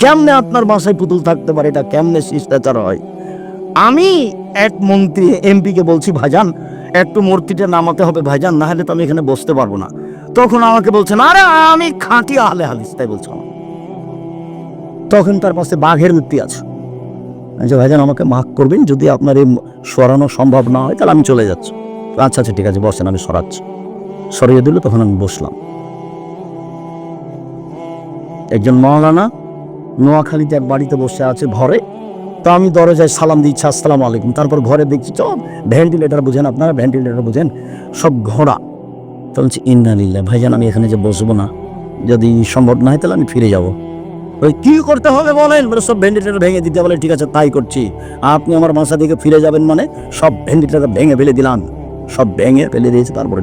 কেমনে আপনার বাসায় পুতুল থাকতে পারে? এটা কেমনে শিষ্টাচার হয়? আমি এক মন্ত্রী এমপিকে বলছি ভাইজান একটু মূর্তিটা নামাতে হবে ভাইজান না হলে তো আমি এখানে বসতে পারব না। তখন আমাকে বলছেন আরে আমি খাঁটি আহলে হাদিস তাই বলছো। তখন তার পাশে বাঘের মূর্তি আছে। বলছি, ভাইজান আমাকে মাফ করবেন যদি আপনার এই সরানো সম্ভব না হয় তাহলে আমি চলে যাচ্ছি। আচ্ছা আচ্ছা ঠিক আছে বসেন আমি সরাচ্ছি। সরিয়ে দিল তখন আমি বসলাম। একজন মৌলানা নোয়াখালীতে এক বাড়িতে বসে আছে ঘরে। তো আমি দরজায় সালাম দিচ্ছি, আসসালামু আলাইকুম। তারপর ঘরে দেখছি সব ভেন্টিলেটার বুঝেন আপনারা, ভেন্টিলেটার বুঝেন, সব ঘোড়া। তো বলছি ইন্নালিল্লাহ ভাইজান, আমি এখানে যে বসবো না, যদি সম্ভব না হয় তাহলে আমি ফিরে যাব। ওই কি করতে হবে বলেন? বলে, সব ভেন্টিলেটার ভেঙে দিতে। বলে, ঠিক আছে, তাই করছি। আপনি আমার বাসা থেকে ফিরে যাবেন মানে সব ভেন্টিলেটার ভেঙে ফেলে দিলাম। সব ভেঙে ফেলে দিয়েছে, তারপরে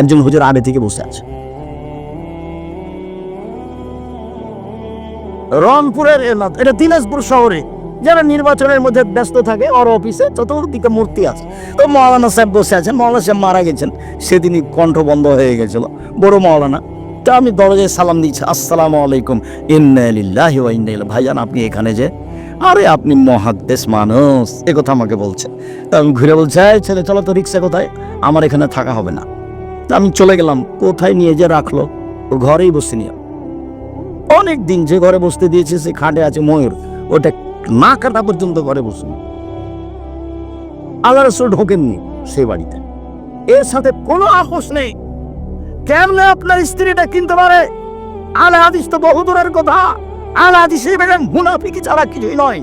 একজন হুজুর আগে থেকে বসে আছে। রংপুরের এলাকা এটা দিনাজপুর শহরে। যারা নির্বাচনের মধ্যে ব্যস্ত থাকে, ওর অফিসে চতুর্দিকে মূর্তি আছে। তো মৌলানা সাহেব বসে আছেন। মৌলানা সাহেব মারা গেছেন। সেদিনই কণ্ঠ বন্ধ হয়ে গেছিল। বড় মৌলানা। তা আমি দরজায় সালাম দিচ্ছি। আসসালামু আলাইকুম। ইন্নালিল্লাহি ওয়া ইন্না ভাইজান, আপনি এখানে যে? আরে, আপনি মহাদ্দেশ মানুষ। এ কথা আমাকে বলছে। আমি ঘুরে বলছি, "এই ছেলে, চলো তো রিক্সা কোথায়? আমার এখানে থাকা হবে না। তা আমি চলে গেলাম। কোথায় নিয়ে যে রাখল? ঘরেই বসে নিয়ে। অনেক দিন যে ঘরে বসতে দিয়েছে, সে খাটে আছে ময়ূর। ওটা না কাটা পর্যন্ত ঘরে বসুন। আল্লাহ রসুল ঢোকেননি সেই বাড়িতে। এর সাথে কোনো আপোষ নেই। কেমনে আপনার স্ত্রীটা কিনতে পারে? আলে হাদিস তো বহু দূরের কথা। হাদিস মুনাফিকি ছাড়া কিছুই নয়।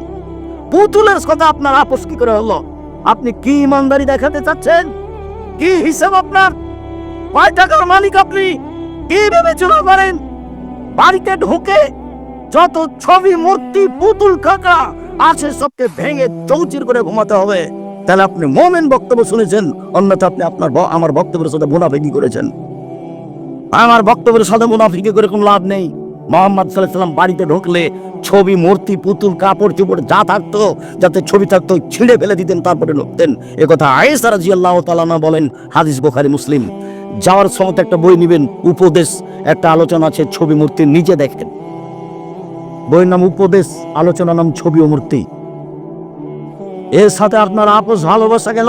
পুতুলের কথা আপনার আপোষ কি করে হলো? আপনি কি ইমানদারি দেখাতে চাচ্ছেন? কি হিসাব আপনার? কয় টাকার মালিক আপনি? কি বিবেচনা করেন? বাড়িতে ঢুকে যত ছবি, মূর্তি, পুতুল কাকা আছে সবকে ভেঙে চৌচির করে ঘুমাতে হবে। তাহলে আপনি মোমেন বক্তব্য শুনেছেন অন্যথা আপনি আপনার আমার বক্তব্যের সাথে মুনাফিকি করেছেন। আমার বক্তব্যের সাথে মুনাফিকি করে কোনো লাভ নেই। মোহাম্মদ সাল্লাম বাড়িতে ঢুকলে ছবি, মূর্তি, পুতুল, কাপড়, চোপড় যা থাকতো, যাতে ছবি থাকতো, ছিঁড়ে ফেলে দিতেন, তারপরে ঢুকতেন একথা কথা আয়েসা রাজি আল্লাহ তালানা বলেন, হাদিস বোখারি, মুসলিম। যাওয়ার সময় একটা বই নেবেন, উপদেশ, একটা আলোচনা আছে, ছবি মূর্তি, নিজে দেখেন। বইয়ের নাম উপদেশ আলোচনা নাম ছবি ও মূর্তি। এর সাথে আপনার আপোষ ভালোবাসা গেল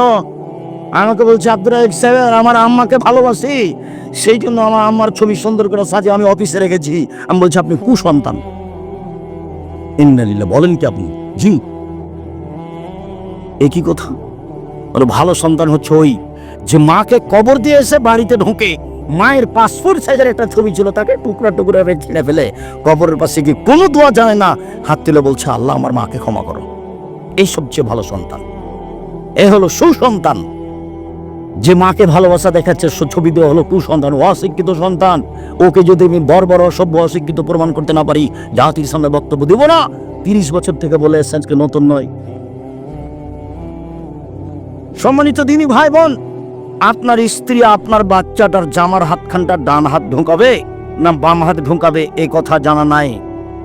আমাকে বলছে রাজাক সাহেব আমার আম্মাকে ভালোবাসি। সেই জন্য আমার আম্মার ছবি সুন্দর করে সাজে আমি অফিসে রেখেছি। আমি বলছি, আপনি কুসন্তান। ইন্নালিল্লাহ, বলেন কি আপনি? জি। একই কথা? ভালো সন্তান হচ্ছে ওই যে মাকে কবর দিয়ে এসে বাড়িতে ঢোকে মায়ের পাসপোর্ট সাইজের একটা ছবি ছিল, তাকে টুকরা টুকরা করে ছিঁড়ে ফেলে। কবরের পাশে গিয়ে কোনো দোয়া জানে না। হাত তুলে বলছে, আল্লাহ আমার মাকে ক্ষমা করো। এই সবচেয়ে ভালো সন্তান। এ হলো সুসন্তান। যে মাকে ভালোবাসা দেখাচ্ছে ছবি দেওয়া হলো কুসন্তান ও অশিক্ষিত সন্তান। ওকে যদি আমি বড় বড় অসভ্য, অশিক্ষিত প্রমাণ করতে না পারি, জাতির সামনে বক্তব্য দিব না। তিরিশ বছর থেকে বলে আজকে নতুন নয়? সম্মানিত দিনী ভাই বোন আপনার স্ত্রী আপনার বাচ্চাটার জামার হাতখানটা ডান হাত ঢুকাবে না বাম হাত ঢুকাবে এই কথা জানা নাই।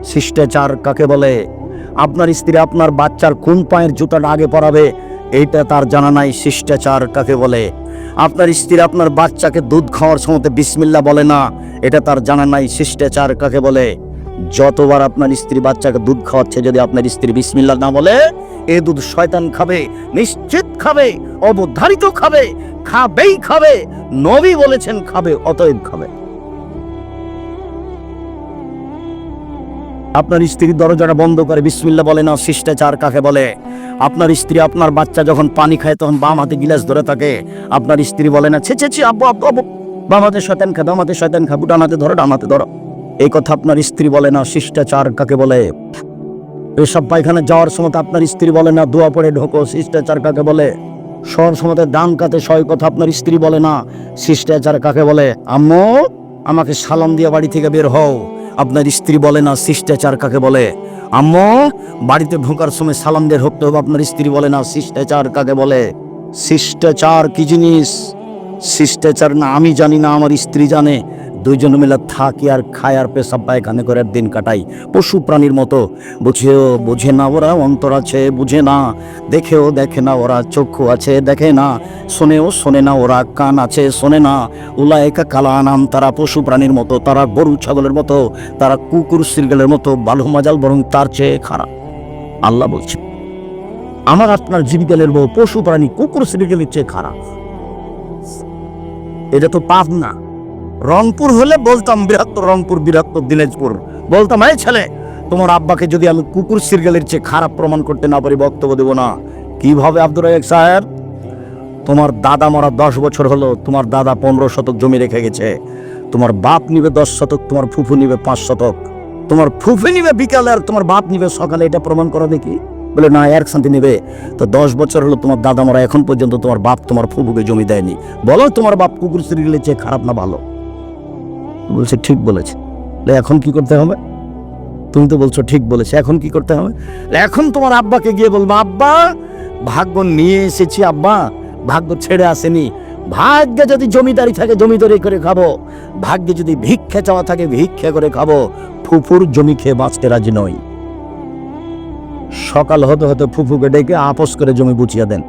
শিষ্টাচার কাকে বলে? আপনার স্ত্রী আপনার বাচ্চার কোন পায়ের জুতাটা আগে পরাবে এইটা তার জানা নাই, শিষ্টাচার কাকে বলে? আপনার স্ত্রী আপনার বাচ্চাকে দুধ খাওয়ার সময় বিসমিল্লা বলে না, এটা তার জানা নাই, শিষ্টাচার কাকে বলে? যতবার আপনার স্ত্রী বাচ্চাকে দুধ খাওয়াচ্ছে, যদি আপনার স্ত্রী বিসমিল্লা না বলে, এ দুধ শয়তান খাবে, নিশ্চিত খাবে, অবধারিত খাবে, খাবেই খাবে, নবী বলেছেন খাবে, অতএব খাবে। আপনার স্ত্রী দরজাটা বন্ধ করে বিসমিল্লা বলে না, শিষ্টাচার কাকে বলে? আপনার স্ত্রী আপনার বাচ্চা যখন পানি খায়, তখন বাম হাতে গিলাস ধরে থাকে। আপনার স্ত্রী বলে না, ছে ছে ছে, আব্বু আব্বু আব্বু। বাম হাতে শয়তান খা, বাম হাতে শয়তান খা ডান হাতে ধরো, ডান হাতে ধরো। এই কথা আপনার স্ত্রী বলে না, শিষ্টাচার কাকে বলে? পেশাব পায়খানা যাওয়ার সময় আপনার স্ত্রী বলে না দোয়া পড়ে ঢোকো, শিষ্টাচার কাকে বলে? সব সময় ডান কাতে সয় কথা আপনার স্ত্রী বলে না, শিষ্টাচার কাকে বলে? আম্মু, আমাকে সালাম দিয়ে বাড়ি থেকে বের হও। আপনার স্ত্রী বলে না, শিষ্টাচার কাকে বলে? আম্মু, বাড়িতে ঢোকার সময় সালাম দিয়ে ঢুকতে হবে, আপনার স্ত্রী বলে না, শিষ্টাচার কাকে বলে? শিষ্টাচার কি জিনিস? শিষ্টাচার না, আমি জানি না, আমার স্ত্রী জানে। দুইজন মিলে থাকি আর খায় আর পেশাব পায়খানে করে দিন কাটাই। পশু প্রাণীর মতো। বুঝেও বুঝে না ওরা, অন্তর আছে, বুঝে না। দেখেও দেখে না ওরা, চক্ষু আছে, দেখে না। শোনেও শোনে না ওরা, কান আছে, শোনে না। উলায়কা কালা নাম তারা পশু প্রাণীর মতো, তারা গরু ছাগলের মতো, তারা কুকুর সিরগেলের মতো, বালু মাজাল বরং তার চেয়ে খারাপ। আল্লাহ বলছে, আমার আপনার জীবিকালের বউ পশু প্রাণী কুকুর সিরগেলের চেয়ে খারাপ। এটা তো পাপ না। রংপুর হলে বলতাম বৃহত্তর রংপুর বৃহত্তর দিনাজপুর। বলতাম, এই ছেলে, তোমার আব্বাকে যদি আমি কুকুর সিরগেলের চেয়ে খারাপ প্রমাণ করতে না পারি, বক্তব্য দেবো না। কীভাবে, আব্দুর রাজাক সাহেব? তোমার দাদা মরা দশ বছর হলো, তোমার দাদা পনেরো শতক জমি রেখে গেছে। তোমার বাপ নিবে দশ শতক, তোমার ফুফু নিবে পাঁচ শতক। তোমার ফুফু নিবে বিকালে আর তোমার বাপ নিবে সকালে, এটা প্রমাণ করো দেখি। বলে, না, এক শান্তি নিবে। তো দশ বছর হলো তোমার দাদা মরা, এখন পর্যন্ত তোমার বাপ তোমার ফুফুকে জমি দেয়নি। বলো তোমার বাপ কুকুর সিরিগেলের চেয়ে খারাপ না ভালো? বলছে ঠিক বলেছে। বলে, এখন কি করতে হবে? তুমি তো বলছো ঠিক বলেছে। এখন কি করতে হবে? এখন তোমার আব্বাকে গিয়ে বলব আব্বা ভাগ্য নিয়ে এসেছি আব্বা। ভাগ্য ছেড়ে আসেনি। ভাগ্যে যদি জমিদারি থাকে জমিদারি করে খাব। ভাগ্যে যদি ভিক্ষা চাওয়া থাকে ভিক্ষা করে খাব। ফুফুর জমি খেয়ে বাঁচতে রাজি নই। সকাল হতে হতে ফুফুকে ডেকে আপোষ করে জমি বুঝিয়ে দেন।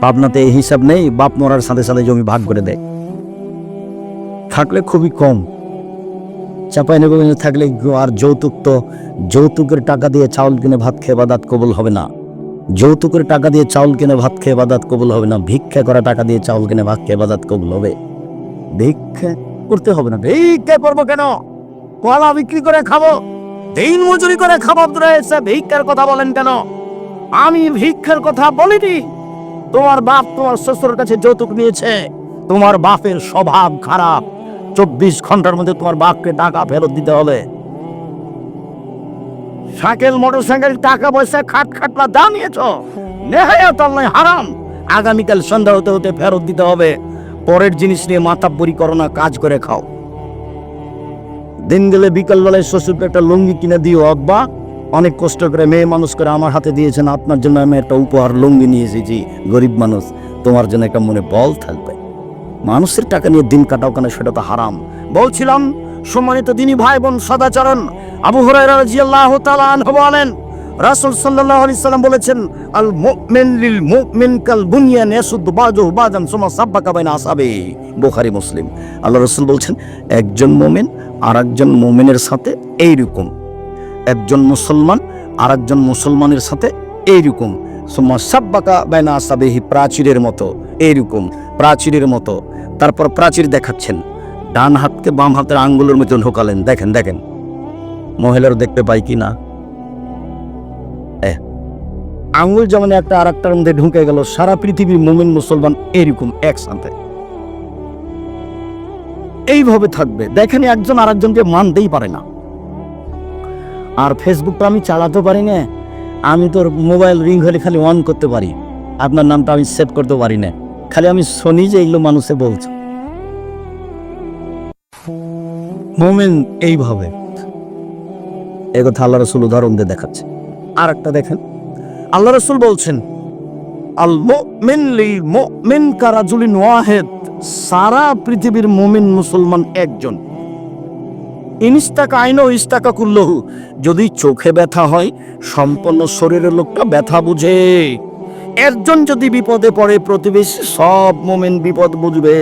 পাবনাতে এই হিসাব নেই বাপ মরার সাথে সাথে জমি ভাগ করে দেয়। থাকলে খুবই কম। চাপাই নেবে থাকলে আর যৌতুক তো যৌতুকের টাকা দিয়ে চাউল কিনে ভাত খেয়ে বাদাত কবুল হবে না। যৌতুকের টাকা দিয়ে চাউল কিনে ভাত খেয়ে বাদাত কবুল হবে না। ভিক্ষা করা টাকা দিয়ে চাউল কিনে ভাত খেয়ে বাদাত কবুল হবে। ভিক্ষা করতে হবে না। ভিক্ষা করব কেন? কলা বিক্রি করে খাব। দিন মজুরি করে খাব রাজ্জাক, ভিক্ষার কথা বলেন কেন? আমি ভিক্ষার কথা বলিনি। তোমার বাপ তোমার শ্বশুরের কাছে যৌতুক নিয়েছে। তোমার বাপের স্বভাব খারাপ। চব্বিশ ঘণ্টার মধ্যে তোমার বাপকে টাকা ফেরত দিতে হবে। সাইকেল মোটর সাইকেল টাকা পয়সা খাট খাটলা দাম নিয়েছ নেহায়াত হারাম। আগামীকাল সন্ধ্যা হতে হতে ফেরত দিতে হবে। পরের জিনিস নিয়ে বড়ি করো না, কাজ করে খাও। দিন গেলে বিকাল বেলায় শ্বশুরকে একটা লুঙ্গি কিনে দিও, আব্বা। অনেক কষ্ট করে মেয়ে মানুষ করে আমার হাতে দিয়েছেন, আপনার জন্য আমি একটা উপহার লুঙ্গি নিয়ে এসেছি, গরিব মানুষ। তোমার জন্য একটা মনে বল থাকবে। মানুষের টাকা নিয়ে দিন কাটাও কেন? সেটা তো হারাম। বলছিলাম, সম্মানিত দিনী ভাই বোন সদাচরণ। আবু হুরায়রা রাদিয়াল্লাহু তাআলা আনহু বলেন, রাসূল সাল্লাল্লাহু আলাইহি সাল্লাম বলেছেন আল মুমিন লিল মুমিন কাল বুনিয়ান ইয়াসুদ্দু বাযুহু বাযান সুমা সাব্বাকা বাইনা আসাবি। বুখারী, মুসলিম। আল্লাহ রাসূল বলছেন, একজন মুমিন আরেকজন মুমিনের সাথে এইরকম। একজন মুসলমান আরেকজন মুসলমানের সাথে এইরকম। সুম্মা সাব্বাকা বাইনা আসাবিহি, প্রাচীরের মতো, এইরকম, প্রাচীরের মতো। তারপর প্রাচীর দেখাচ্ছেন। ডান হাতকে বাম হাতের আঙ্গুলের মতো ঢোকালেন। দেখেন দেখেন। মহিলার দেখতে পাই কি না? আঙ্গুল যেমন একটা আর একটার মধ্যে ঢুকে গেল, সারা পৃথিবীর মুমিন মুসলমান এরকম একসাথে এইভাবে থাকবে। দেখেন, একজন আরেকজনকে মানতেই পারে না। আর ফেসবুকটা আমি চালাতে পারি না। আমি তোর মোবাইল রিং হলে খালি অন করতে পারি। আপনার নামটা আমি সেভ করতে পারি না। খালি আমি শুনি যে এগুলো মানুষে বলছে। মোমেন এইভাবে। এ কথা আল্লাহ রসুল উদাহরণ দিয়ে দেখাচ্ছে। আর একটা দেখেন। আল্লাহ রসুল বলছেন, আল মুমিন লিল মুমিন কারাজুলিন ওয়াহেদ। সারা পৃথিবীর মুমিন মুসলমান একজন। ইনস্তাকা আইন ইস্তাকা কুল্লহু। যদি চোখে ব্যথা হয় সম্পন্ন শরীরের লোকটা ব্যথা বুঝে। একজন যদি বিপদে পড়ে, প্রতিবেশী সব মোমেন বিপদ বুঝবে।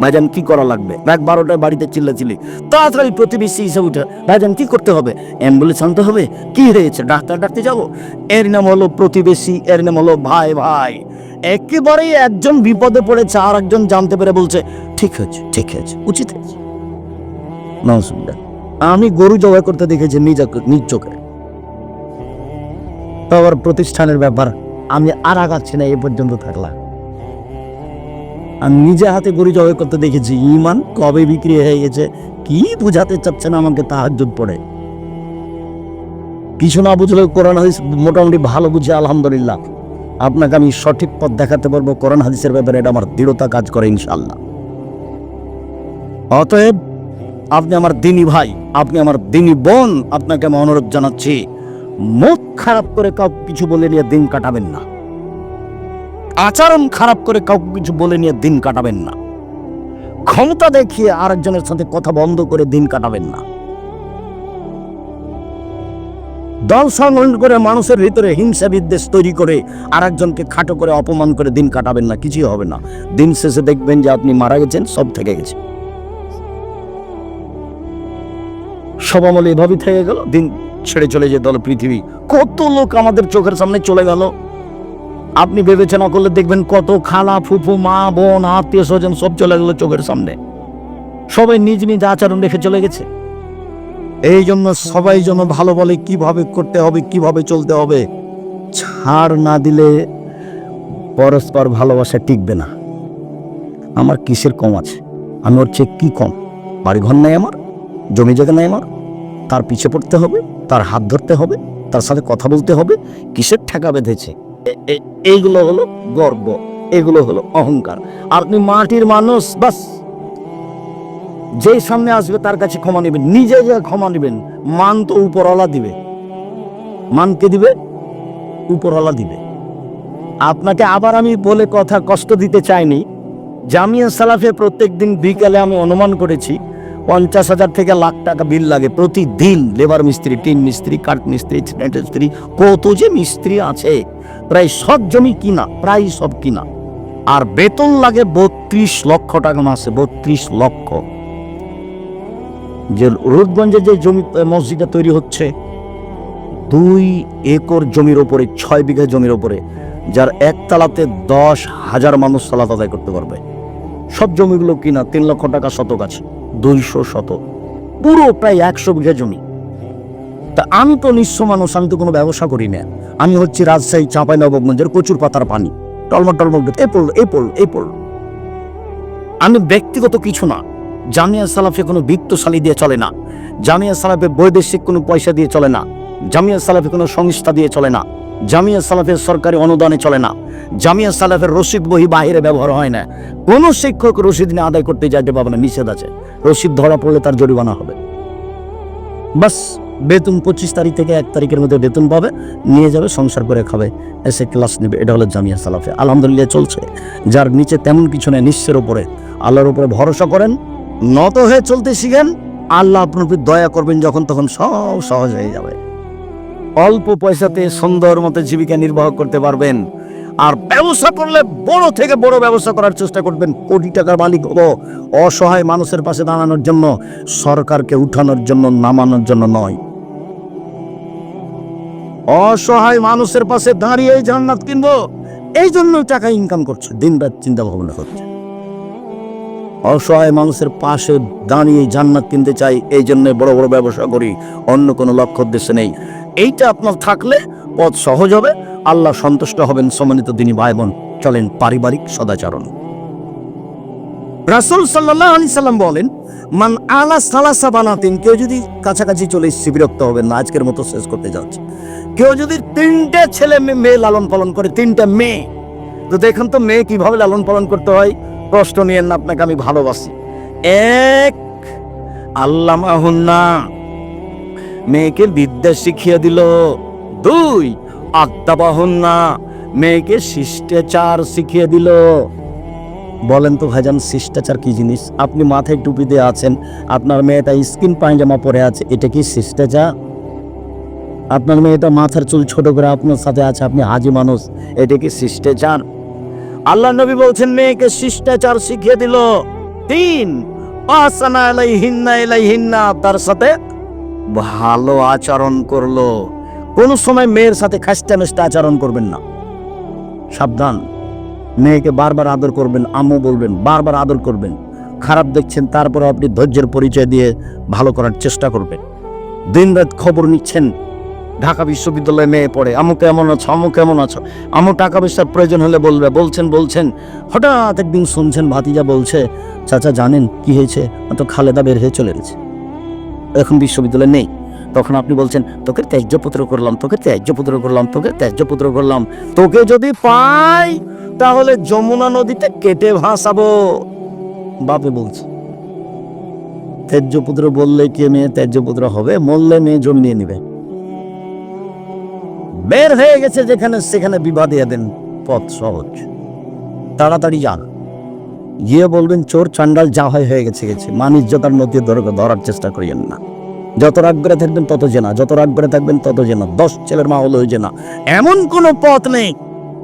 ভাইজান, কি করা লাগবে? রাত বারোটায় বাড়িতে চিল্লাচিল্লি। তাড়াতাড়ি প্রতিবেশী হিসেবে উঠে, ভাইজান, কি করতে হবে? অ্যাম্বুলেন্স আনতে হবে? কি হয়েছে? ডাক্তার ডাকতে যাব? এর নাম হলো প্রতিবেশী, এর নাম হলো ভাই ভাই। একেবারেই একজন বিপদে পড়েছে, আর একজন জানতে পেরে বলছে, ঠিক আছে ঠিক আছে, উচিত আছে আমি গরু জবাই করতে দেখেছি নিজ নিজ চোখে। আবার প্রতিষ্ঠানের ব্যাপার আমি আর আগাচ্ছি না, এ পর্যন্ত থাকলাম। আমি নিজে হাতে গরু জবাই করতে দেখেছি, ইমান কবে বিক্রি হয়ে গেছে, কি বুঝাতে চাচ্ছেন আমাকে তাহাজ্জুদ পড়ে। কিছু না বুঝলেও কোরআন হাদিস মোটামুটি ভালো বুঝে, আলহামদুলিল্লাহ। আপনাকে আমি সঠিক পথ দেখাতে পারব, কোরআন হাদিসের ব্যাপারে এটা আমার দৃঢ়তা কাজ করে ইনশাল্লাহ অতএব, আপনি আমার দিনী ভাই, আপনি আমার দিনী বোন, আপনাকে আমি অনুরোধ জানাচ্ছি মুখ খারাপ করে কাউকে কিছু বলে নিয়ে দিন কাটাবেন না। আচরণ খারাপ করে কাউকে কিছু বলে নিয়ে দিন কাটাবেন না। ক্ষমতা দেখিয়ে আরেকজনের সাথে কথা বন্ধ করে দিন কাটাবেন না। দল সংগঠন করে মানুষের ভিতরে হিংসা বিদ্বেষ তৈরি করে আরেকজনকে খাটো করে অপমান করে দিন কাটাবেন না, কিছুই হবে না। দিন শেষে দেখবেন যে আপনি মারা গেছেন, সব থেকে গেছে। সব আমলে এভাবেই থেকে গেল। দিন ছেড়ে চলে যে হলো পৃথিবী। কত লোক আমাদের চোখের সামনে চলে গেল। আপনি বিবেচনা করলে দেখবেন কত খালা, ফুফু, মা, বোন, আত্মীয় স্বজন সব চলে গেল চোখের সামনে। সবাই নিজ নিজ আচরণ রেখে চলে গেছে। এই জন্য সবাই যেন ভালো বলে কীভাবে করতে হবে, কীভাবে চলতে হবে, ছাড় না দিলে পরস্পর ভালোবাসা টিকবে না। আমার কিসের কম আছে? আমি ওর চেয়ে কি কম? বাড়িঘর নাই আমার? জমি জায়গা নাই আমার? তার পিছে পড়তে হবে, তার হাত ধরতে হবে, তার সাথে কথা বলতে হবে, কিসের ঠেকা বেঁধেছে? এইগুলো হলো গর্ব, এগুলো হলো অহংকার। আপনি মাটির মানুষ, বাস। যেই সামনে আসবে তার কাছে ক্ষমা নেবেন, নিজে যে ক্ষমা নেবেন, মান তো উপরওয়ালা দিবে। মানকে দিবে? উপরওয়ালা দিবে। আপনাকে আবার আমি বলে কথা কষ্ট দিতে চাইনি। জামিয়া সালাফে প্রত্যেক দিন বিকালে আমি অনুমান করেছি পঞ্চাশ হাজার থেকে লাখ টাকা বিল লাগে প্রতিদিন। লেবার মিস্ত্রি, টিন মিস্ত্রি, কাঠ মিস্ত্রি সিমেন্ট মিস্ত্রি, কত যে মিস্ত্রি আছে, প্রায় সব জমি কিনা, প্রায় সব কিনা। আর বেতন লাগে বত্রিশ লক্ষ টাকা মাসে, বত্রিশ লক্ষ। যে রোদগঞ্জে যে জমি, মসজিদটা তৈরি হচ্ছে, দুই একর জমির ওপরে, ছয় বিঘা জমির ওপরে, যার একতলাতে দশ হাজার মানুষ সালাত আদায় করতে পারবে। সব জমিগুলো কিনা, তিন লক্ষ টাকা শতক আছে। দুইশো শতক পুরো প্রায় একশো বিঘা জমি। তা আমি তো নিঃস্ব মানুষ, আমি তো কোনো ব্যবসা করি না। আমি হচ্ছি রাজশাহী চাঁপাই নবগঞ্জের কচুর পাতার পানি। টলমল টলমল এ পড়ল এ পড়ল এ পড়ল। আমি ব্যক্তিগত কিছু না। জামিয়া সালাফে কোনো বিত্তশালী দিয়ে চলে না। জামিয়া সালাফে বৈদেশিক কোনো পয়সা দিয়ে চলে না। জামিয়া সালাফে কোনো সংস্থা দিয়ে চলে না। জামিয়া সালাফের সরকারি অনুদানে চলে না। জামিয়া সালাফের রসিদ বহি বাহিরে ব্যবহার হয় না। কোনো শিক্ষক রসিদ নিয়ে আদায় করতে যাইতে পারবে না, নিষেধ আছে। রসিদ ধরা পড়লে তার জরিমানা হবে। বাস, বেতন পঁচিশ তারিখ থেকে এক তারিখের মধ্যে বেতন পাবে, নিয়ে যাবে, সংসার করে খাবে। এসে ক্লাস নেবে, এটা হলো জামিয়া সালাফে। আলহামদুলিল্লাহ চলছে। যার নিচে তেমন কিছু নেই নিশ্চয়ের উপরে। আল্লাহর উপরে ভরসা করেন, নত হয়ে চলতে শিখেন। আল্লাহ আপনার দয়া করবেন যখন, তখন সব সহজ হয়ে যাবে। অল্প পয়সাতে সুন্দর মতো জীবিকা নির্বাহ করতে পারবেন। আর ব্যবসা করলে বড় থেকে বড় ব্যবসা করার চেষ্টা করবেন। কোটি টাকার মালিক হব। অসহায় মানুষের পাশে দাঁড়ানোর জন্য, সরকারকে উঠানোর জন্য, নামানোর জন্য নয়। অসহায় মানুষের পাশে দাঁড়িয়ে জান্নাত কিনবো। এই জন্য টাকা ইনকাম করছে। দিন রাত চিন্তা ভাবনা করছে। অসহায় মানুষের পাশে দাঁড়িয়ে জান্নাত কিনতে চাই, এই জন্য বড় বড় ব্যবসা করি। অন্য কোনো লক্ষ্য উদ্দেশ্যে নেই। এইটা আপনার থাকলে পথ সহজ হবে। আল্লাহ সন্তুষ্ট হবেন সম্মানিত দিনী ভাই বোন। চলেন পারিবারিক সদাচরণ। রাসুল সাল্লাহ আলি সাল্লাম বলেন, মান আলা সালাসা বানাতেন কেউ যদি কাছাকাছি চলে এসেছে, বিরক্ত হবেন না, আজকের মতো শেষ করতে যাচ্ছে। কেউ যদি তিনটে ছেলে মেয়ে লালন পালন করে, তিনটে মেয়ে, তো দেখুন তো মেয়ে কীভাবে লালন পালন করতে হয়। কষ্ট নিয়েন না, আপনাকে আমি ভালোবাসি। এক আল্লামা হুন্না মেয়েকে বিদ্যা শিখিয়ে দিল। দুই আত্মাবাহুন্না মেয়েকে শিষ্টাচার শিখিয়ে দিল। বলেন তো ভাইজান, শিষ্টাচার কি জিনিস? আপনি মাথায় টুপি দিয়ে আছেন, আপনার মেয়েটা স্কিন পায়জামা পরে আছে, এটা কি শিষ্টাচার? আপনার মেয়েটা মাথার চুল ছোট করে আপনার সাথে আছে, আপনি হাজি মানুষ, এটা কি শিষ্টাচার? আল্লাহ নবী বলছেন, মেয়েকে শিষ্টাচার শিখিয়ে দিল। তিন, আসানা হিন্না হিন্না তার সাথে ভালো আচরণ করল। কোন সময় মেয়ের সাথে খাস্তা মেস্তা আচরণ করবেন না। সাবধান। মেয়েকে বারবার আদর করবেন, আম্মু বলবেন, বারবার আদর করবেন। খারাপ দেখছেন তারপর আপনি ধৈর্যের পরিচয় দিয়ে ভালো করার চেষ্টা করবেন। দিনরাত খবর নিচ্ছেন। ঢাকা বিশ্ববিদ্যালয়ে মেয়ে পড়ে আমু কেমন আছো আমু কেমন আছো? আমু টাকা পয়সার প্রয়োজন হলে বলবে, বলছেন বলছেন। হঠাৎ একদিন শুনছেন ভাতিজা বলছে, চাচা জানেন কি হয়েছে? তো খালেদা বের হয়ে চলে গেছে। এখন বিশ্ববিদ্যালয়ে নেই। তখন আপনি বলছেন, তোকে ত্যায্যপুত্র করলাম, তোকে ত্যায্যপুত্র করলাম, তোকে ত্যায্যপুত্র করলাম। তোকে যদি পাই, তাহলে যমুনা নদীতে কেটে ভাসাবো। বাপে বলছে, ত্যাজ্যপুত্র বললে কে মেয়ে ত্যায্যপুত্র হবে? মরলে মেয়ে জমি নিয়ে নিবে। বের হয়ে গেছে যেখানে সেখানে বিবাদ দেন পথ সহজ। তাড়াতাড়ি যান। গিয়ে বলবেন, চোর চান্ডাল যা হয় হয়ে গেছে গেছে। মান ইজ্জতার মধ্যে ধরার চেষ্টা করিয়েন না। যত রাগ করে থাকবেন, তত জেনা। যত রাগ করে থাকবেন, তত জেনা। দশ ছেলের মা হলো জেনা। এমন কোনো পথ নেই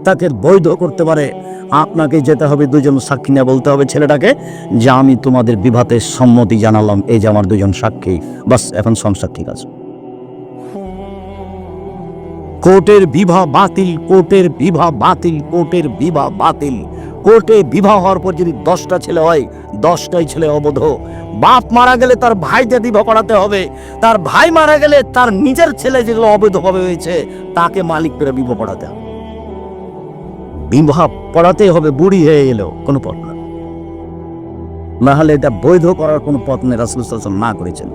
তাকে বৈধ করতে পারে। আপনাকে যেতে হবে, দুজন সাক্ষী নিয়ে বলতে হবে ছেলেটাকে যে, আমি তোমাদের বিভাতে সম্মতি জানালাম। এই যে আমার দুজন সাক্ষী। বাস, এখন সংসার ঠিক আছে। কোর্টের বিবাহ বাতিল, কোর্টের বিবাহ বাতিল, কোর্টের বিবাহ বাতিল। কোর্টে বিবাহ হওয়ার পর যদি দশটা ছেলে হয়, দশটাই ছেলে অবধ। বাপ মারা গেলে তার ভাইতে বিবাহ পড়াতে হবে। তার ভাই মারা গেলে তার নিজের ছেলে যেগুলো অবৈধভাবে হয়েছে, তাকে মালিক করে বিবাহ পড়াতে হবে। বিবাহ পড়াতে হবে, বুড়ি হয়ে এলো কোনো পথ না। হলে এটা বৈধ করার কোনো পথ নেই, রাসুল না করেছেন।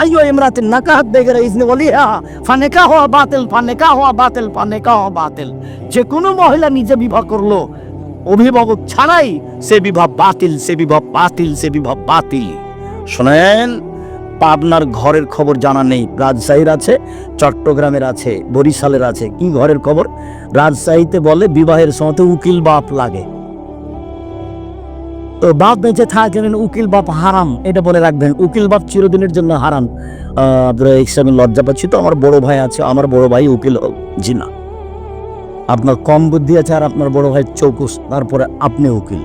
আইয়ো ইমরাতিন নাকাহাত বেগেরে ইজনে ওলিহা ফানেকা হওয়া বাতিল, ফানেকা হওয়া বাতিল, ফানেকা হওয়া বাতিল। যে কোনো মহিলা নিজে বিবাহ করল, অভিভাবক ছাড়াই সে বিবাহ বাতিল, সে বিবাহ বাতিল, সে বিবাহ বাতিল। শোনেন, পাবনার ঘরের খবর জানা নেই, রাজশাহীর আছে, চট্টগ্রামের আছে, বরিশালের আছে, কি ঘরের খবর? রাজশাহীতে বলে, বিবাহের সময় উকিল বাপ লাগে। তো বাপ বেঁচে থাকেন উকিল বাপ হারাম। এটা বলে রাখবেন, উকিল বাপ চিরদিনের জন্য হারাম। আপনারা এই লজ্জা পাচ্ছি তো, আমার বড় ভাই আছে, আমার বড় ভাই উকিল জি না আপনার কম বুদ্ধি আছে আর আপনার বড় ভাই চৌকুস, তারপরে আপনি উকিল।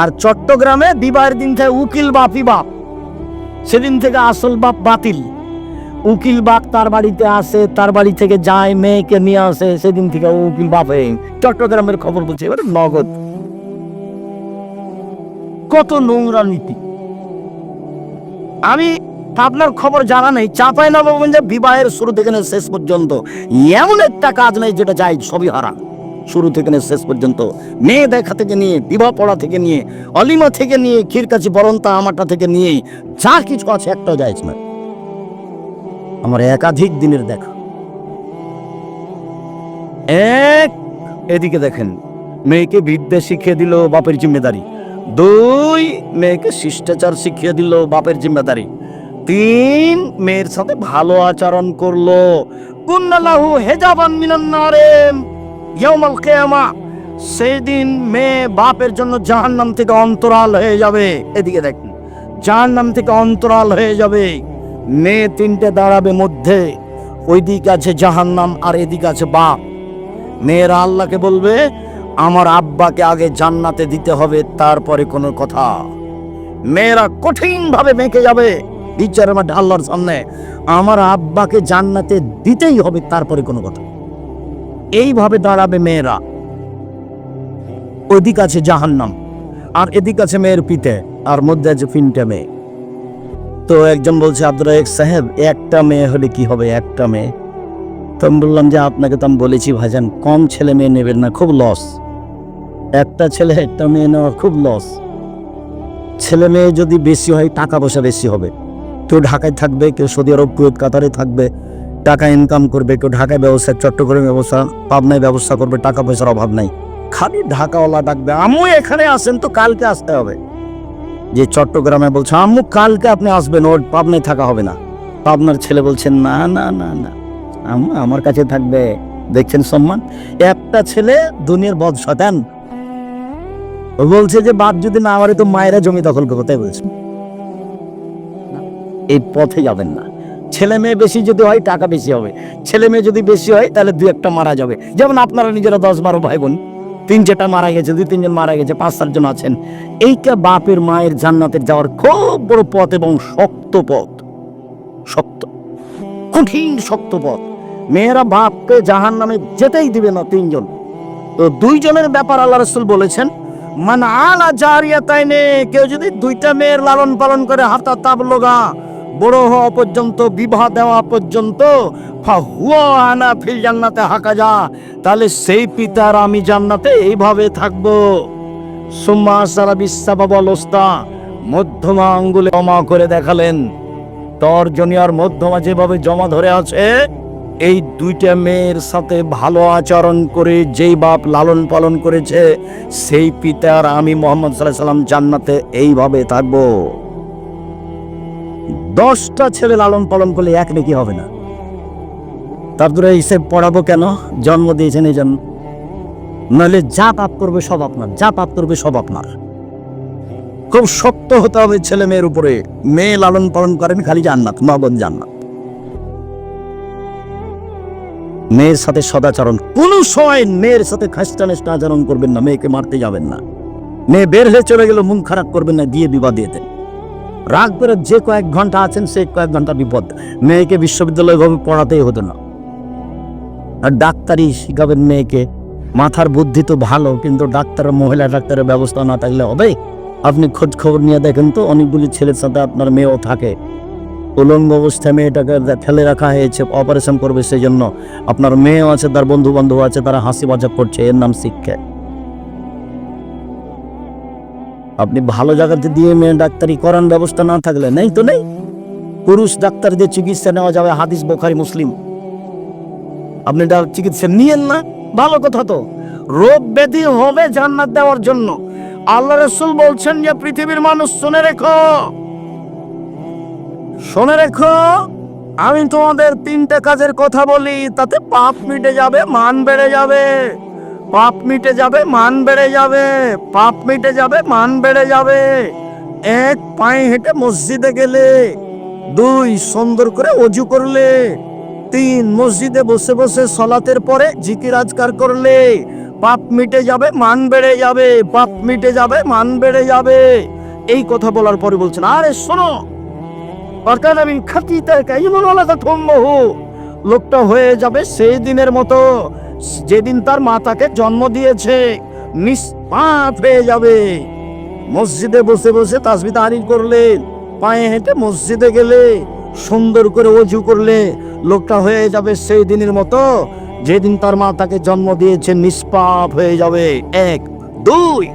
আর চট্টগ্রামে বিবাহের দিন থেকে উকিল বাপই বাপ। সেদিন থেকে আসল বাপ বাতিল। উকিল বাপ তার বাড়িতে আসে, তার বাড়ি থেকে যায়, মেয়েকে নিয়ে আসে, সেদিন থেকে উকিল বাপ চট্টগ্রামের খবর বলছে, এবারে নগদ। কত নোংরা নীতি। আমি আপনার খবর জানা নেই, চাপাই নবাবগঞ্জে বিবাহের শুরু থেকে শেষ পর্যন্ত। এমন একটা কাজ নেই যেটা চাই সবই হারা। শুরু থেকে শেষ পর্যন্ত। মেয়ে দেখা থেকে নিয়ে, বিবাহ পড়া থেকে নিয়ে, অলিমা থেকে নিয়ে, ক্ষীরকাছি বরন্তা আমাটা থেকে নিয়ে, যা কিছু আছে একটাও যায় না। আমার একাধিক দিনের দেখা। এক, এদিকে দেখেন, মেয়েকে বিদ্যা শিখিয়ে দিল বাপের জিম্মেদারি। দুই মেয়েকে শিষ্টাচার শিখিয়ে দিল বাপের জিম্মেদারি। তিন মেয়ের সাথে ভালো আচরণ করল। কুন্নালাহু হেজাবান মিনান নারেম। ইয়াউমাল কিয়ামা। সেদিন মেয়ে বাপের জন্য জাহান্নাম থেকে অন্তরাল হয়ে যাবে। এদিকে দেখেন, জাহান্নাম থেকে অন্তরাল হয়ে যাবে। মেয়ে তিনটে দাঁড়াবে মধ্যে। ওইদিকে আছে জাহান্নাম আর এদিকে আছে বাপ। মেয়েরা আল্লাহকে বলবে আমার আব্বাকে আগে জান্নাতে দিতে হবে, তারপরে কোনো কথা। মেয়েরা কঠিন ভাবে মেখে যাবে বিচারের মাঠে আল্লাহর সামনে। আমার আব্বাকে জান্নাতে দিতেই হবে, তারপরে কোনো কথা। এইভাবে দাঁড়াবে মেয়েরা। ওদিক আছে জাহান্নাম, আর এদিক আছে মেয়ের পিতে আর মধ্যে আছে তিনটা মেয়ে। তো একজন বলছে আব্দুল রাহেক সাহেব, একটা মেয়ে হলে কি হবে? একটা মেয়ে? তো আমি বললাম যে, আপনাকে তো আমি বলেছি ভাইজান, কম ছেলে মেয়ে নেবেন না, খুব লস একটা ছেলে একটা মেয়ে নেওয়া খুব লস ছেলে মেয়ে যদি বেশি হয়, টাকা পয়সা বেশি হবে। কেউ ঢাকায় থাকবে, কেউ সৌদি আরব কুয়েত কাতারে থাকবে, টাকা ইনকাম করবে, কেউ ঢাকায় ব্যবসা, চট্টগ্রামে ব্যবসা, পাবনায় ব্যবসা করবে, টাকা পয়সার অভাব নাই। খালি ঢাকাওয়ালা ডাকবে, আম্মু, এখানে আসেন তো, কালকে আসতে হবে। যে চট্টগ্রামে বলছে, আম্মু, কালকে আপনি আসবেন, ওর পাবনায় থাকা হবে না। পাবনার ছেলে বলছেন না না না না, আম্মু, আমার কাছে থাকবে। দেখছেন সম্মান? একটা ছেলে দুনিয়ার বদ শতান বলছে যে বাপ যদি না মারে, তো মায়েরা জমি দখল করবে, তাই বলছে। এই পথে যাবেন না। ছেলে মেয়ে বেশি যদি হয়, টাকা বেশি হবে। ছেলে মেয়ে যদি বেশি হয়, তাহলে দু একটা মারা যাবে। যেমন আপনারা নিজেরা দশ বারো ভাই বোন, তিন চারটা মারা গেছে, দুই তিনজন মারা গেছে, পাঁচ সাতজন আছেন। এইটা বাপের মায়ের জান্নাতের যাওয়ার খুব বড় পথ এবং শক্ত পথ। শক্ত। কঠিন, শক্ত পথ। মেয়েরা বাপকে জাহান নামে যেতেই দিবে না তিনজন। তো দুইজনের ব্যাপার আল্লাহ রসুল বলেছেন মান আলা জারিয়া তাইনে কেউ যদি দুইটা মেয়ের লালন পালন করে হাতা তাবলোগা বড় হওয়া পর্যন্ত, বিবাহ দেওয়া পর্যন্ত আনা ফিল জান্নাতে হাকা যা, তাহলে সেই পিতার আমি জান্নাতে এইভাবে থাকব। সুম্মা সারা বিশ্বাবাবল ওস্তা মধ্যমা আঙ্গুলে জমা করে দেখালেন। তর্জনী মধ্যমা যেভাবে জমা ধরে আছে এই দুইটা মেয়ের সাথে ভালো আচরণ করে যেই বাপ লালন পালন করেছে, সেই পিতার আমি মোহাম্মদ সাল্লাহ সাল্লাম জান্নাতে এইভাবে থাকব। দশটা ছেলে লালন পালন করলে এক নাকি হবে না। তারপরে হিসেব পড়াবো কেন? জন্ম দিয়েছেন এই জন্য নাহলে যা পাপ করবে সব আপনার, যা পাপ করবে সব আপনার। খুব শক্ত হতে হবে ছেলে মেয়ের উপরে। মেয়ে লালন পালন করেন খালি জান্নাত, নগদ জান্নাত। মেয়ের সাথে সদাচরণ। কোন সময় মেয়ের সাথে খাস্টানেস্টা আচরণ করবেন না, মেয়েকে মারতে যাবেন না। মেয়ে বের হয়ে চলে গেল মন খারাপ করবেন না, দিয়ে বিবাদ দিয়ে দেন রাগ করে যে কয়েক ঘণ্টা আছেন, সেই কয়েক ঘণ্টা বিপদ। মেয়েকে বিশ্ববিদ্যালয়ে ভাবে পড়াতেই হতো না। আর ডাক্তারি শিখাবেন মেয়েকে, মাথার বুদ্ধি তো ভালো, কিন্তু ডাক্তার, মহিলা ডাক্তারের ব্যবস্থা না থাকলে হবে? আপনি খোঁজ খবর নিয়ে দেখেন তো, অনেকগুলি ছেলের সাথে আপনার মেয়েও থাকে। উলঙ্গ অবস্থায় মেয়েটাকে ফেলে রাখা হয়েছে অপারেশন করবে সেই জন্য আপনার মেয়েও আছে, তার বন্ধু বান্ধব আছে, তারা হাসি মজা করছে, এর নাম শিক্ষা। আপনি ভালো জায়গাতে দিয়ে মেয়ে ডাক্তারি করার ব্যবস্থা না থাকলে নেই তো নেই? পুরুষ ডাক্তার দিয়ে চিকিৎসা নেওয়া যাবে, হাদিস, বোখারি, মুসলিম। আপনি চিকিৎসা নিয়েন না, ভালো কথা তো। রোগ ব্যাধি হবে জান্নাত দেওয়ার জন্য। আল্লাহ রসুল বলছেন যে, পৃথিবীর মানুষ শুনে রেখো। শুনে রেখো, আমি তোমাদের তিনটে কাজের কথা বলি, তাতে পাপ মিটে যাবে, মান বেড়ে যাবে। পাপ মিটে যাবে, মান বেড়ে যাবে। পাপ মিটে যাবে, মান বেড়ে যাবে। এক পায়ে হেঁটে মসজিদে গেলে, দুই সুন্দর করে অজু করলে, তিন মসজিদে বসে বসে সলাতের পরে জিকির আজকার করলে, পাপ মিটে যাবে, মান বেড়ে যাবে, পাপ মিটে যাবে, মান বেড়ে যাবে। এই কথা বলার পরে বলছেন, আরে শোনো অর্থাৎ আমি খাতি লোকটা হয়ে যাবে সেই দিনের মতো। যেদিন তার মাতাকে জন্ম দিয়েছে, নিষ্পাপ হয়ে যাবে। মসজিদে বসে বসে তাসবি তাহারির করলে, পায়ে হেঁটে মসজিদে গেলে, সুন্দর করে অজু করলে লোকটা হয়ে যাবে সেই দিনের মতো। যেদিন তার মা তাকে জন্ম দিয়েছে, নিষ্পাপ হয়ে যাবে। এক, দুই।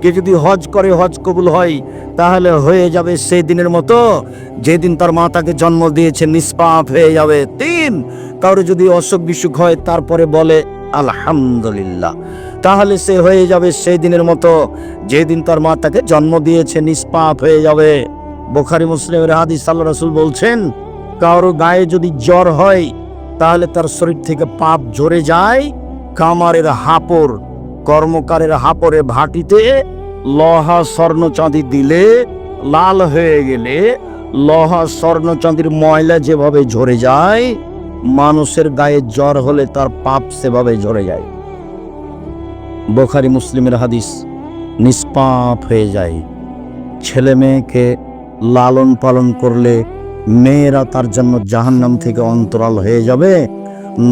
কে যদি হজ করে হজ কবুল হয়, তাহলে হয়ে যাবে সেই দিনের মতো। যেদিন তার মা তাকে জন্ম দিয়েছে, নিষ্পাপ হয়ে যাবে তিন। কারও যদি অসুখ বিসুখ হয়, তারপরে বলে, আলহামদুলিল্লাহ। তাহলে সে হয়ে যাবে সেই দিনের মতো। যেদিন তার মা তাকে জন্ম দিয়েছে, নিষ্পাপ হয়ে যাবে। বোখারি মুসলিমের হাদিস আল্লাহ রসুল বলছেন, কারও গায়ে যদি জ্বর হয়, তাহলে তার শরীর থেকে পাপ ঝরে যায়, কামারের হাপড় কর্মকারের হাপরে ভাটিতে লহা স্বর্ণ চাঁদি দিলে, লাল হয়ে গেলে, লহা স্বর্ণ চাঁদির ময়লা যেভাবে ঝরে যায়, মানুষের গায়ে জ্বর হলে তার পাপ সেভাবে ঝরে যায়। বোখারি মুসলিমের হাদিস, নিষ্পাপ হয়ে যায়। ছেলে মেয়েকে লালন পালন করলে মেয়েরা তার জন্য জাহান্নাম থেকে অন্তরাল হয়ে যাবে,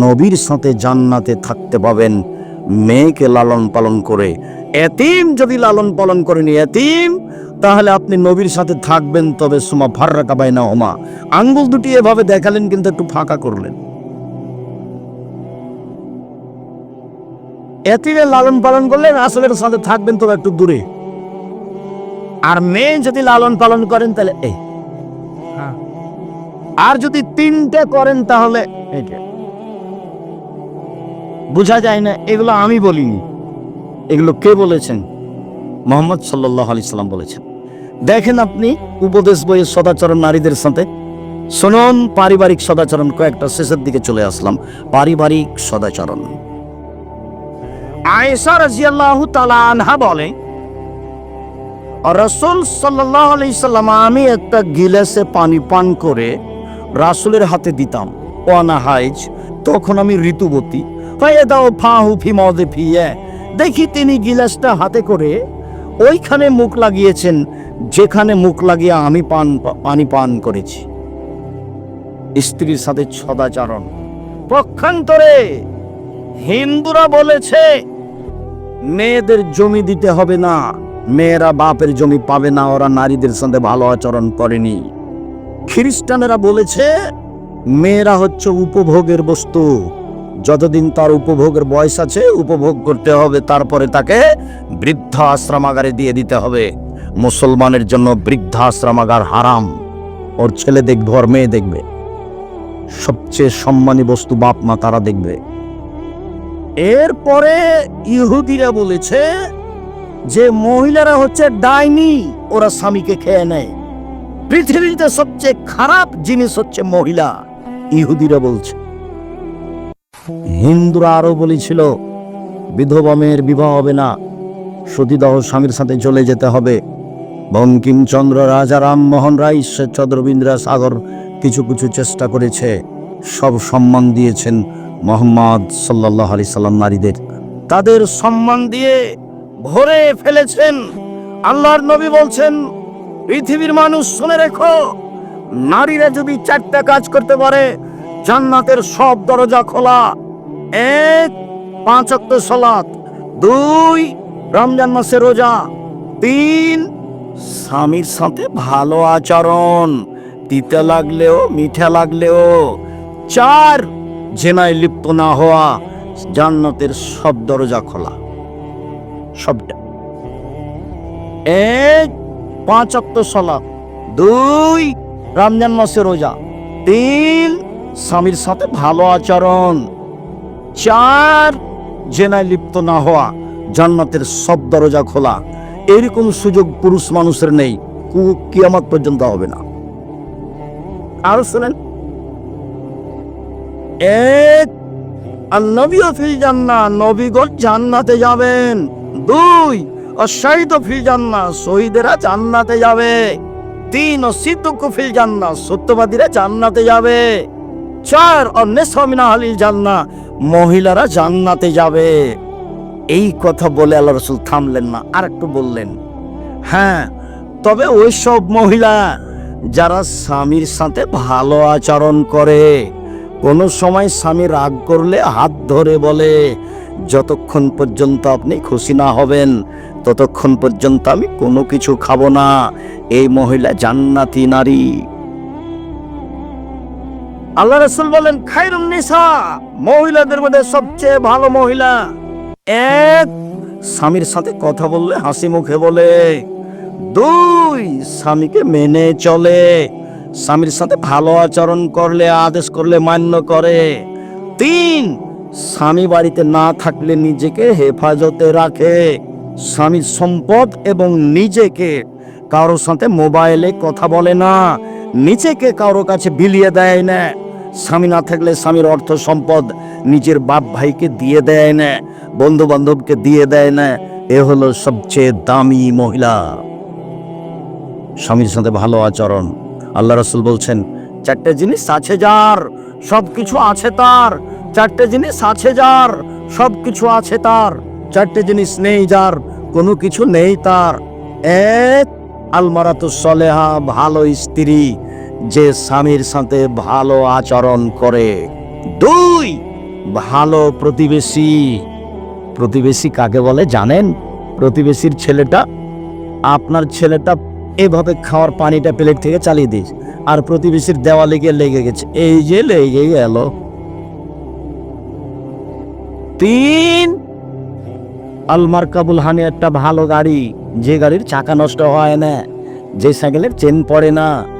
নবীর সাথে জান্নাতে থাকতে পাবেন। মেয়েকে লালন পালন করে। এতিম যদি লালন পালন করেনি এতিম তাহলে আপনি নবীর সাথে থাকবেন তবে সুমা ফার্রা কাবাই না ওমা আঙ্গুল দুটি এভাবে দেখালেন কিন্তু একটু ফাঁকা করলেন। এতিমের লালন পালন করলেন আসলের সাথে থাকবেন তবে একটু দূরে। আর মেয়ে যদি লালন পালন করেন তাহলে এই। আর যদি তিনটে করেন তাহলে এইটা বোঝা যায় না, এগুলো আমি বলিনি। এগুলো কে বলেছেন? মোহাম্মদ সাল্লাহ আলি সাল্লাম বলেছেন। দেখেন আপনি, উপদেশ বইয়ের সদাচরণ নারীদের সাথে। শুনুন, পারিবারিক সদাচরণ, কয়েকটা শেষের দিকে চলে আসলাম। পারিবারিক সদাচরণ। আয়েশা রাজিয়াল্লাহু তাআলা আনহা বলে, রসুল সাল্লাহ আলি সাল্লাম, আমি একটা গিলাসে পানি পান করে রাসুলের হাতে দিতাম। ওয়ানা হাইজ তখন আমি ঋতুবতী। হয়ে দাও ফাহু ফিমদে ফিয়ে। দেখি তিনি গিলাসটা হাতে করে ওইখানে মুখ লাগিয়েছেন, যেখানে মুখ লাগিয়ে আমি পান, পানি পান করেছি। স্ত্রীর সাথে সদাচরণ। পক্ষান্তরে হিন্দুরা বলেছে, মেয়েদের জমি দিতে হবে না, মেয়েরা বাপের জমি পাবে না, ওরা নারীদের সাথে ভালো আচরণ করেনি। খ্রিস্টানেরা বলেছে, মেয়েরা হচ্ছে উপভোগের বস্তু। যতদিন তার উপভোগের বয়স আছে, উপভোগ করতে হবে, তারপরে তাকে বৃদ্ধ আশ্রমাগারে দিয়ে দিতে হবে। মুসলমানের জন্য বৃদ্ধ আশ্রমাগার হারাম। ওর ছেলে দেখবে, ওর মেয়ে দেখবে। সবচেয়ে সম্মানী বস্তু বাপ মা তারা দেখবে। এরপরে ইহুদিরা বলেছে যে মহিলারা হচ্ছে ডাইনি, ওরা স্বামীকে খেয়ে নেয়। পৃথিবীতে সবচেয়ে খারাপ জিনিস হচ্ছে মহিলা, ইহুদিরা বলছে। হিন্দুরা আরও বলেছিল, বিধবা মেয়ের বিবাহ হবে না, সতীদাহ স্বামীর সাথে চলে যেতে হবে। বঙ্কিমচন্দ্র রাজা রামমোহন রায়, ঈশ্বরচন্দ্র সাগর কিছু কিছু চেষ্টা করেছে। সব সম্মান দিয়েছেন মোহাম্মদ সাল্লাহ আলি সাল্লাম নারীদের। তাদের সম্মান দিয়ে ভরে ফেলেছেন। আল্লাহর নবী বলছেন, পৃথিবীর মানুষ শুনে রেখো, নারীরা যদি চারটা কাজ করতে পারে জান্নাতের সব দরজা খোলা। এক, পাঁচ সলাৎ দুই, রমজান মাসে রোজা। তিন, স্বামীর সাথে ভালো আচরণ। তিতে লাগলেও, মিঠা লাগলেও। চার, জেনায় লিপ্ত না হওয়া। জান্নাতের সব দরজা খোলা। সবটা। এক, পাঁচ অক্ট সলা দুই, রমজান মাসে রোজা। তিন স্বামীর সাথে ভালো আচরণ। চার, জেনায় লিপ্ত না হওয়া, জান্নাতের সব দরজা খোলা। এরকম সুযোগ পুরুষ মানুষের নেই, কু কিয়ামত পর্যন্ত হবে না। আর শোনেন। এক আর নবীও ফিল জান্না নবীগণ জান্নাতে যাবেন। দুই অশাহিদ ফিল জান্না শহীদেরা জান্নাতে যাবে। তিন অসিদ্ধ ফিল জান্না সত্যবাদীরা জান্নাতে যাবে। চার অন্যেসমিনা আলিল জান্না মহিলারা জান্নাতে যাবে। এই কথা বলে আল্লাহ রসুল থামলেন না আর একটু বললেন হ্যাঁ তবে ওই সব মহিলা যারা স্বামীর সাথে ভালো আচরণ করে, কোনো সময় স্বামী রাগ করলে হাত ধরে বলে, যতক্ষণ পর্যন্ত আপনি খুশি না হবেন, ততক্ষণ পর্যন্ত আমি কোনো কিছু খাব না, এই মহিলা জান্নাতি নারী। আল্লাহ রসুল বলেন খাইরুন নিসা, মহিলাদের মধ্যে সবচেয়ে ভালো মহিলা। এক, স্বামীর সাথে কথা বললে হাসি মুখে বলে। দুই, স্বামীকে মেনে চলে। স্বামীর সাথে ভালো আচরণ করলে, আদেশ করলে, মান্য করে। তিন, স্বামী বাড়িতে না থাকলে নিজেকে হেফাজতে রাখে। স্বামীর সম্পদ এবং নিজেকে কারোর সাথে মোবাইলে কথা বলে না। নিজেকে কারও কাছে বিলিয়ে দেয় না। স্বামী না থাকলে স্বামীর অর্থ সম্পদ নিজের বাপ ভাইকে দিয়ে দেয় না বন্ধু বান্ধবকে দিয়ে দেয় না। এ হলো সবচেয়ে দামি মহিলা। স্বামীর সাথে ভালো আচরণ। আল্লাহ রসুল বলছেন, চারটে জিনিস আছে যার সব কিছু আছে তার। চারটে জিনিস আছে যার সব কিছু আছে তার। চারটে জিনিস নেই যার, কোনো কিছু নেই তার। এক, আলমারাতু সলেহা, ভালো স্ত্রী। যে স্বামীর সাথে ভালো আচরণ করে। দুই, ভালো প্রতিবেশী। প্রতিবেশী কাকে বলে জানেন? প্রতিবেশীর ছেলেটা, আপনার ছেলেটা এভাবে খাওয়ার পানিটা প্লেট থেকে চালিয়ে দিস আর প্রতিবেশীর দেওয়ালে গিয়ে লেগে গেছে। এই যে লেগে গেল। তিন, আলমার কাবুল হানি একটা ভালো গাড়ি। যে গাড়ির চাকা নষ্ট হয় না, যে সাইকেলের চেন পড়ে না।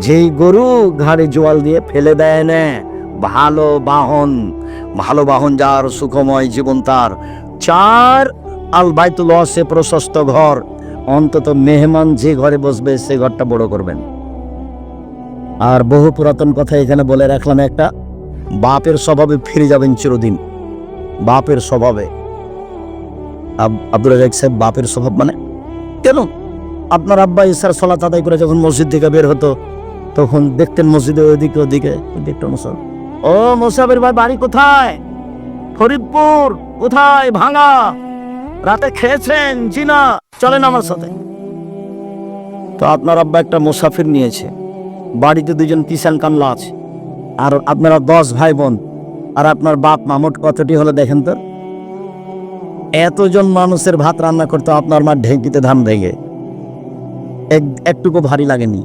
যেই গরু ঘাড়ে জোয়াল দিয়ে ফেলে দেয় না, ভালো বাহন ভালো বাহন যার সুখময় জীবন তার। চার আল বাইতুল সে প্রশস্ত ঘর, অন্তত মেহমান যে ঘরে বসবে সে ঘরটা বড় করবেন। আর বহু পুরাতন কথা এখানে বলে রাখলাম একটা, বাপের স্বভাবে ফিরে যাবেন চিরদিন। বাপের স্বভাবে। আব- আব্দুল রাজাক সাহেব, বাপের স্বভাব মানে? কেন? আপনার আব্বা ইসার সলাত আদায় করে যখন মসজিদ থেকে বের হতো, তখন দেখতেন মসজিদে ওইদিকে ওদিকে দেখতেন মুসল ও মোসাবের ভাই, বাড়ি কোথায়? ফরিদপুর, কোথায়? ভাঙা। রাতে খেয়েছেন? জি না, চলেন আমার সাথে। তো আপনার আব্বা একটা মুসাফির নিয়েছে। বাড়িতে দুজন কিষান কামলা আছে। আর আপনারা দশ ভাই বোন। আর আপনার বাপ মামুট কতটি হলে দেখেন তো? এতজন মানুষের ভাত রান্না করতে আপনার মা ঢেঁকিতে ধান রেগে এক একটুকু ভারী লাগেনি।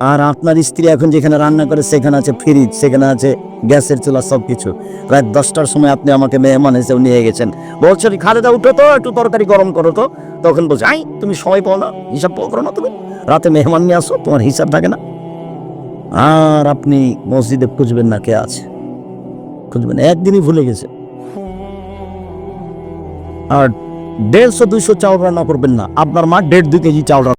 আর আপনার স্ত্রী এখন যেখানে রান্না করে, সেখানে আছে ফ্রিজ সেখানে আছে গ্যাসের চুলা সব কিছু রাত দশটার সময় আপনি আমাকে মেহমান হিসেবে নিয়ে গেছেন। বলছেন খালেদা উঠো তো, একটু তরকারি গরম করো তো। তখন বলছে, আই, তুমি সময় পাও না, হিসাব করো না তুমি। রাতে মেহমান নিয়ে আসো, তোমার হিসাব থাকে না। আর আপনি মসজিদে খুঁজবেন না কে আছে। খুঁজবেন, একদিনই ভুলে গেছে। আর দেড়শো দুইশো চাউল রান্না করবেন না। আপনার মা দেড় দুই কেজি চাউল